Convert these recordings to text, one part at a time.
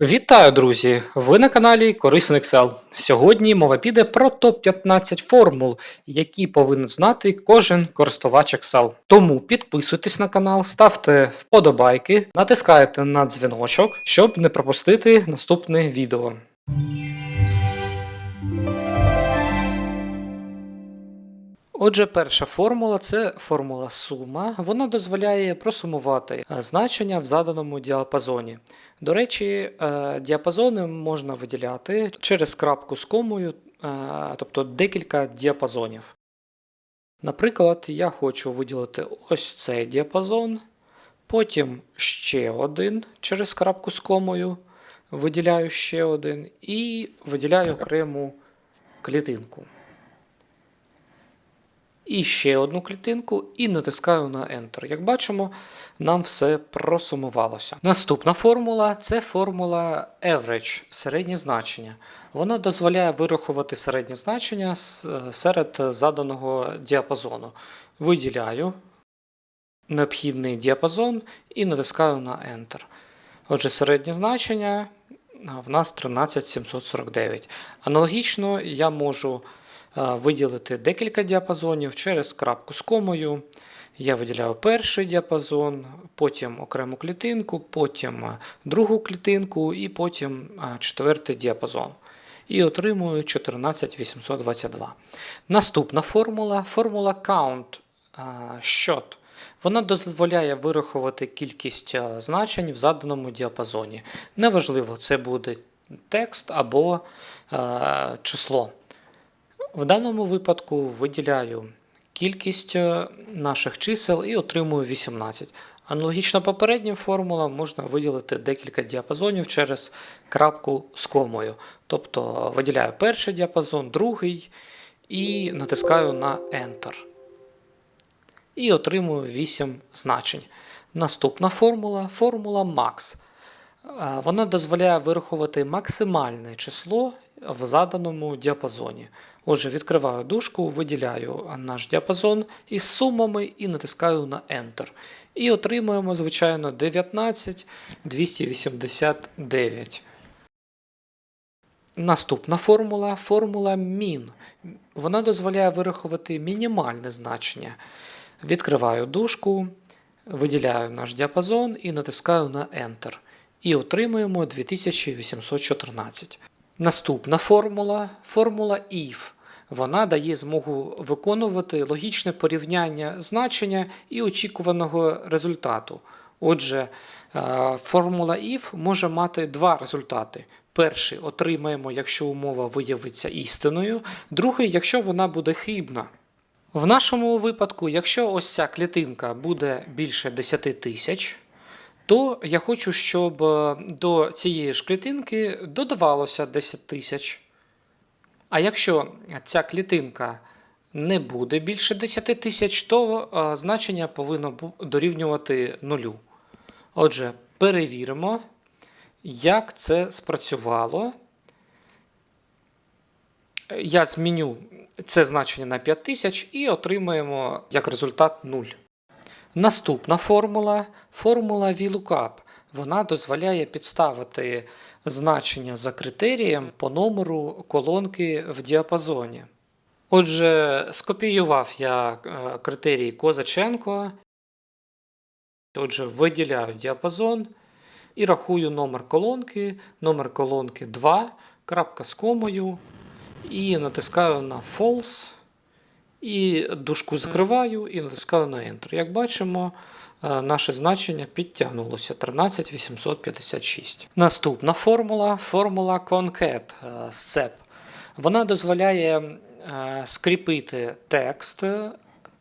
Вітаю, друзі! Ви на каналі Корисний Excel. Сьогодні мова піде про топ-15 формул, які повинен знати кожен користувач Excel. Тому підписуйтесь на канал, ставте вподобайки, натискайте на дзвіночок, щоб не пропустити наступне відео. Отже, перша формула це формула сума. Вона дозволяє просумувати е, значення в заданому діапазоні. До речі, е, діапазони можна виділяти через крапку з комою, е, тобто декілька діапазонів. Наприклад, я хочу виділити ось цей діапазон, потім ще один через крапку з комою, виділяю ще один і виділяю окрему клітинку. І ще одну клітинку і натискаю на Enter. Як бачимо, нам все просумувалося. Наступна формула це формула average, середнє значення. Вона дозволяє вирахувати середнє значення серед заданого діапазону. Виділяю необхідний діапазон і натискаю на Enter. Отже, середнє значення в нас 13749. Аналогічно я можу виділити декілька діапазонів через крапку з комою. Я виділяю перший діапазон, потім окрему клітинку, потім другу клітинку і потім четвертий діапазон. І отримую 14822. Наступна формула формула count щот. Вона дозволяє вирахувати кількість значень в заданому діапазоні. Неважливо, це буде текст або число. В даному випадку виділяю кількість е, наших чисел і отримую 18. Аналогічно попереднім формулам можна виділити декілька діапазонів через крапку з комою. Тобто виділяю перший діапазон, другий і натискаю на Enter. І отримую 8 значень. Наступна формула формула max. Вона дозволяє вирахувати максимальне число в заданому діапазоні. Отже, відкриваю дужку, виділяю наш діапазон із сумами і натискаю на Enter. І отримуємо, звичайно, 19 289. Наступна формула формула min. Вона дозволяє вирахувати мінімальне значення. Відкриваю дужку, виділяю наш діапазон і натискаю на Enter. І отримуємо 2814. Наступна формула формула if. Вона дає змогу виконувати логічне порівняння значення і очікуваного результату. Отже, е, формула if може мати два результати. Перший отримаємо, якщо умова виявиться істиною, другий, якщо вона буде хибна. В нашому випадку, якщо ось ця клітинка буде більше 10 тисяч, то я хочу, щоб е, до цієї ж клітинки додавалося 10 тисяч. А якщо ця клітинка не буде більше 10 тисяч, то е, значення повинно дорівнювати нулю. Отже, перевіримо, як це спрацювало. Я зміню це значення на 5000 і отримаємо як результат 0. Наступна формула формула VLOOKUP. Вона дозволяє підставити значення за критерієм по номеру колонки в діапазоні. Отже, скопіював я е, критерій Козаченко. Отже, виділяю діапазон і рахую номер колонки, номер колонки 2, крапка з комою, і натискаю на False. І дужку закриваю і натискаю на Enter. Як бачимо, наше значення підтягнулося 13856. Наступна формула формула concat е, SCEP. Вона дозволяє е, скріпити текст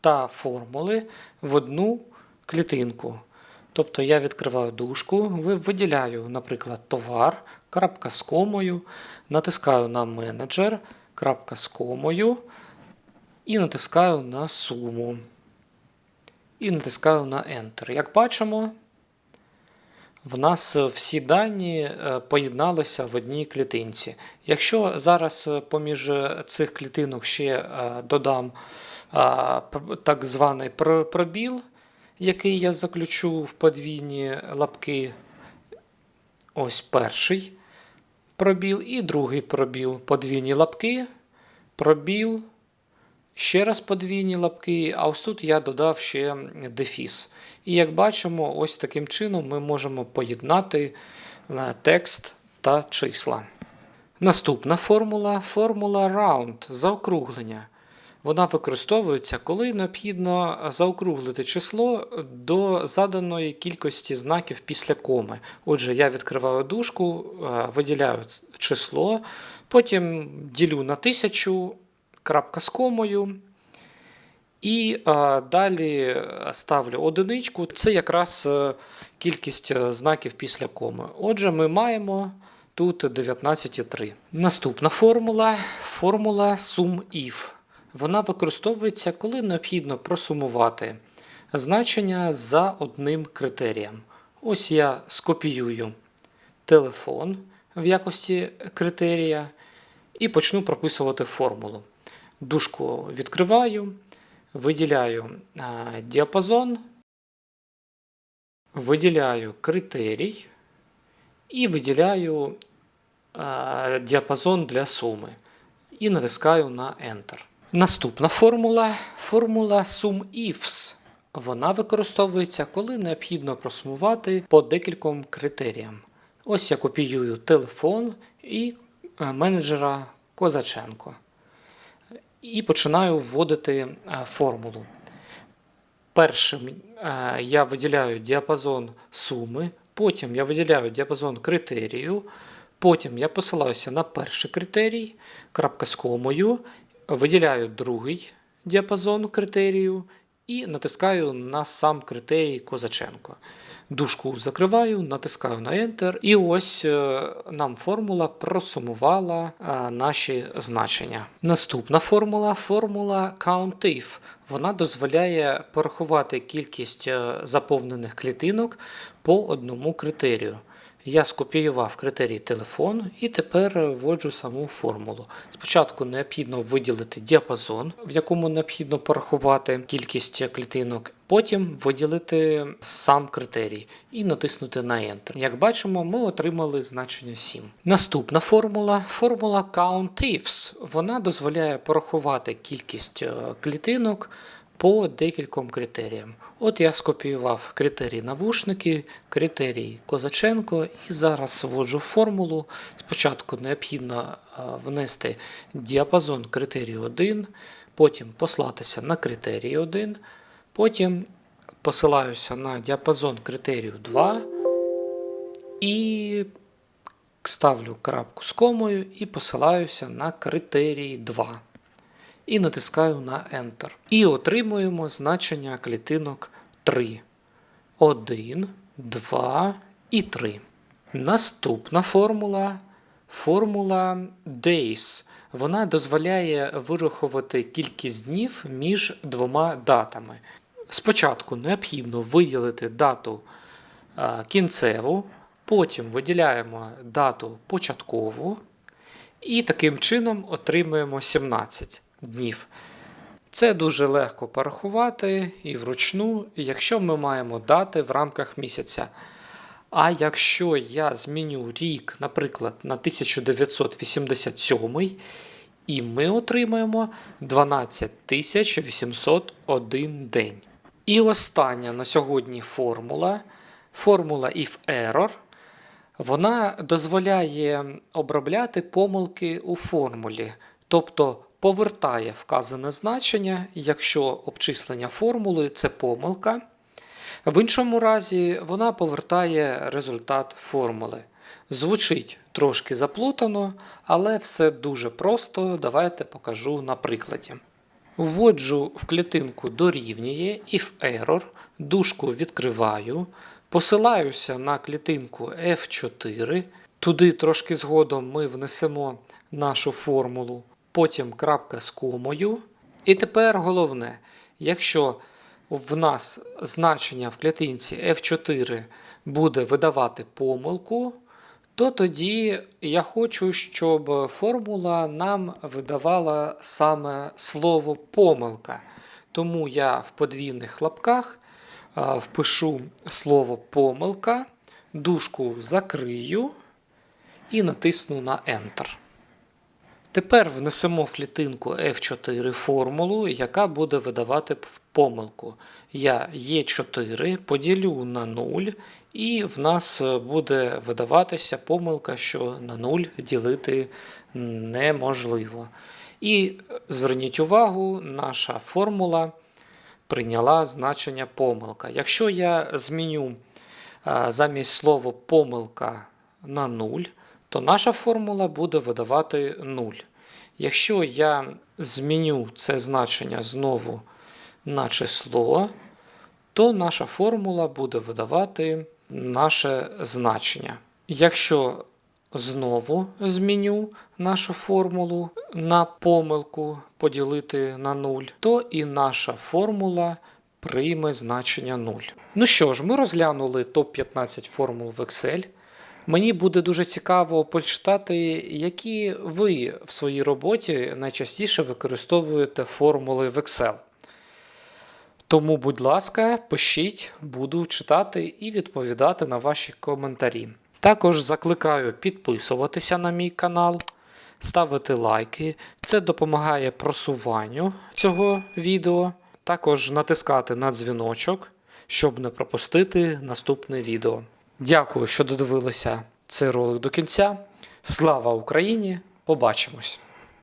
та формули в одну клітинку. Тобто я відкриваю дужку, виділяю, наприклад, товар, крапка з комою, натискаю на менеджер, крапка з комою і натискаю на суму. І натискаю на Enter. Як бачимо, в нас всі дані е, поєдналися в одній клітинці. Якщо зараз е, поміж е, цих клітинок ще додам так званий пробіл, який я заключу в подвійні лапки, Ось перший пробіл і другий пробіл. Подвійні лапки, пробіл, ще раз подвійні лапки, а ось тут я додав ще дефіс. І як бачимо, ось таким чином ми можемо поєднати е, текст та числа. Наступна формула формула round заокруглення. Вона використовується, коли необхідно заокруглити число до заданої кількості знаків після коми. Отже, я відкриваю дужку, е, виділяю число, потім ділю на тисячу, крапка з комою. І е, далі ставлю одиничку. Це якраз е, кількість е, знаків після коми. Отже, ми маємо тут 19,3. Наступна формула формула sum-if. Вона використовується, коли необхідно просумувати значення за одним критерієм. Ось я скопіюю телефон в якості критерія і почну прописувати формулу. Дужку відкриваю, виділяю діапазон, виділяю критерій і виділяю діапазон для суми. І натискаю на Enter. Наступна формула формула SumIfs. Вона використовується, коли необхідно просумувати по декільком критеріям. Ось я копіюю телефон і е, менеджера Козаченко. І починаю вводити е, формулу. Першим е, я виділяю діапазон суми, потім я виділяю діапазон критерію, потім я посилаюся на перший критерій, крапка з комою, виділяю другий діапазон критерію і натискаю на сам критерій Козаченко. Дужку закриваю, натискаю на Enter, і ось е, нам формула просумувала е, наші значення. Наступна формула формула COUNTIF. Вона дозволяє порахувати кількість е, заповнених клітинок по одному критерію. Я скопіював критерій телефон і тепер вводжу саму формулу. Спочатку необхідно виділити діапазон, в якому необхідно порахувати кількість клітинок, потім виділити сам критерій і натиснути на Enter. Як бачимо, ми отримали значення 7. Наступна формула формула COUNTIFs. Вона дозволяє порахувати кількість е, клітинок по декільком критеріям. От я скопіював критерій навушники, критерій Козаченко і зараз вводжу формулу. Спочатку необхідно е, внести діапазон критерію 1, потім послатися на критерій 1, потім посилаюся на діапазон критерію 2 і ставлю крапку з комою і посилаюся на критерій 2 і натискаю на Enter. І отримуємо значення клітинок 3. 1, 2 і 3. Наступна формула формула Days. Вона дозволяє вирахувати кількість днів між двома датами. Спочатку необхідно виділити дату а, кінцеву, потім виділяємо дату початкову, і таким чином отримуємо 17 днів. Це дуже легко порахувати і вручну, якщо ми маємо дати в рамках місяця. А якщо я зміню рік, наприклад, на 1987, і ми отримаємо 12 801 день. І остання на сьогодні формула формула if error. Вона дозволяє обробляти помилки у формулі, тобто повертає вказане значення, якщо обчислення формули це помилка. В іншому разі вона повертає результат формули. Звучить трошки заплутано, але все дуже просто. Давайте покажу на прикладі. Вводжу в клітинку дорівнює if error, дужку відкриваю, посилаюся на клітинку F4. Туди трошки згодом ми внесемо нашу формулу, потім крапка з комою. І тепер головне, якщо в нас значення в клітинці F4 буде видавати помилку, то тоді я хочу, щоб формула нам видавала саме слово помилка. Тому я в подвійних лапках впишу слово помилка, дужку закрию і натисну на Enter. Тепер внесемо в клітинку F4 формулу, яка буде видавати помилку. Я Е4 поділю на 0, і в нас буде видаватися помилка, що на 0 ділити неможливо. І зверніть увагу, наша формула прийняла значення помилка. Якщо я зміню замість слова помилка на 0, то наша формула буде видавати 0. Якщо я зміню це значення знову на число, то наша формула буде видавати наше значення. Якщо знову зміню нашу формулу на помилку поділити на 0, то і наша формула прийме значення 0. Ну що ж, ми розглянули топ-15 формул в Excel. Мені буде дуже цікаво почитати, які ви в своїй роботі найчастіше використовуєте формули в Excel. Тому, будь ласка, пишіть, буду читати і відповідати на ваші коментарі. Також закликаю підписуватися на мій канал, ставити лайки. Це допомагає просуванню цього відео. Також натискати на дзвіночок, щоб не пропустити наступне відео. Дякую, що додивилися цей ролик до кінця. Слава Україні! Побачимось!